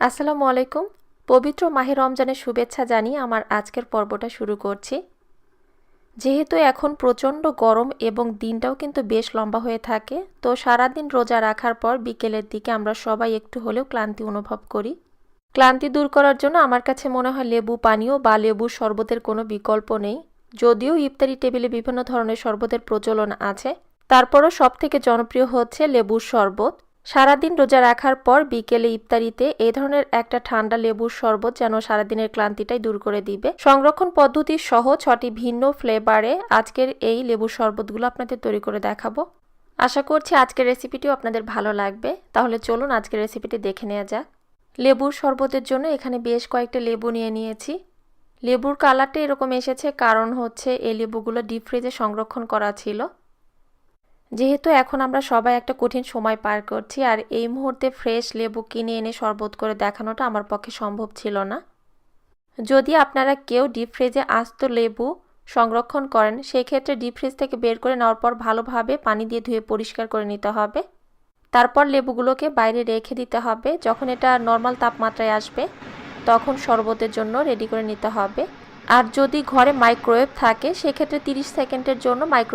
আসসালামু আলাইকুম। পবিত্র মাহে রমজানের শুভেচ্ছা জানিয়ে আমার আজকের পর্বটা শুরু করছি। যেহেতু এখন প্রচণ্ড গরম এবং দিনটাও কিন্তু বেশ লম্বা হয়ে থাকে, তো সারাদিন রোজা রাখার পর বিকেলের দিকে আমরা সবাই একটু হলেও ক্লান্তি অনুভব করি। ক্লান্তি দূর করার জন্য আমার কাছে মনে হয় লেবু পানীয় বা লেবুর শরবতের কোনো বিকল্প নেই। যদিও ইফতারি টেবিলে বিভিন্ন ধরনের শরবতের প্রচলন আছে, তারপরও সবথেকে জনপ্রিয় হচ্ছে লেবুর শরবত। সারাদিন রোজা রাখার পর বিকেলে ইফতারিতে এই ধরনের একটা ঠান্ডা লেবুর শরবত যেন সারাদিনের ক্লান্তিটাই দূর করে দিবে। সংরক্ষণ পদ্ধতি সহ ছটি ভিন্ন ফ্লেভারে আজকের এই লেবুর শরবতগুলো আপনাদের তৈরি করে দেখাবো। আশা করছি আজকের রেসিপিটিও আপনাদের ভালো লাগবে। তাহলে চলুন আজকের রেসিপিটি দেখে নেওয়া যাক। লেবুর শরবতের জন্য এখানে বেশ কয়েকটা লেবু নিয়ে নিয়েছি। লেবুর কালারটা এরকম এসেছে, কারণ হচ্ছে এই লেবুগুলো ডিপ ফ্রিজে সংরক্ষণ করা ছিল। যেহেতু এখন আমরা সবাই একটা কঠিন সময় পার করছি আর এই মুহূর্তে ফ্রেশ লেবু কিনে এনে শরবত করে দেখানোটা আমার পক্ষে সম্ভব ছিল না। যদি আপনারা কেউ ডিপ ফ্রিজে আস্ত লেবু সংরক্ষণ করেন সেই ক্ষেত্রে ডিপ ফ্রিজ থেকে বের করে নেওয়ার পর ভালোভাবে পানি দিয়ে ধুয়ে পরিষ্কার করে নিতে হবে। তারপর লেবুগুলোকে বাইরে রেখে দিতে হবে। যখন এটা নর্মাল তাপমাত্রায় আসবে, তখন শরবতের জন্য রেডি করে নিতে হবে। আর যদি ঘরে মাইক্রোওয়েভ থাকে, সেক্ষেত্রে তিরিশ সেকেন্ডের জন্য মাইক্রো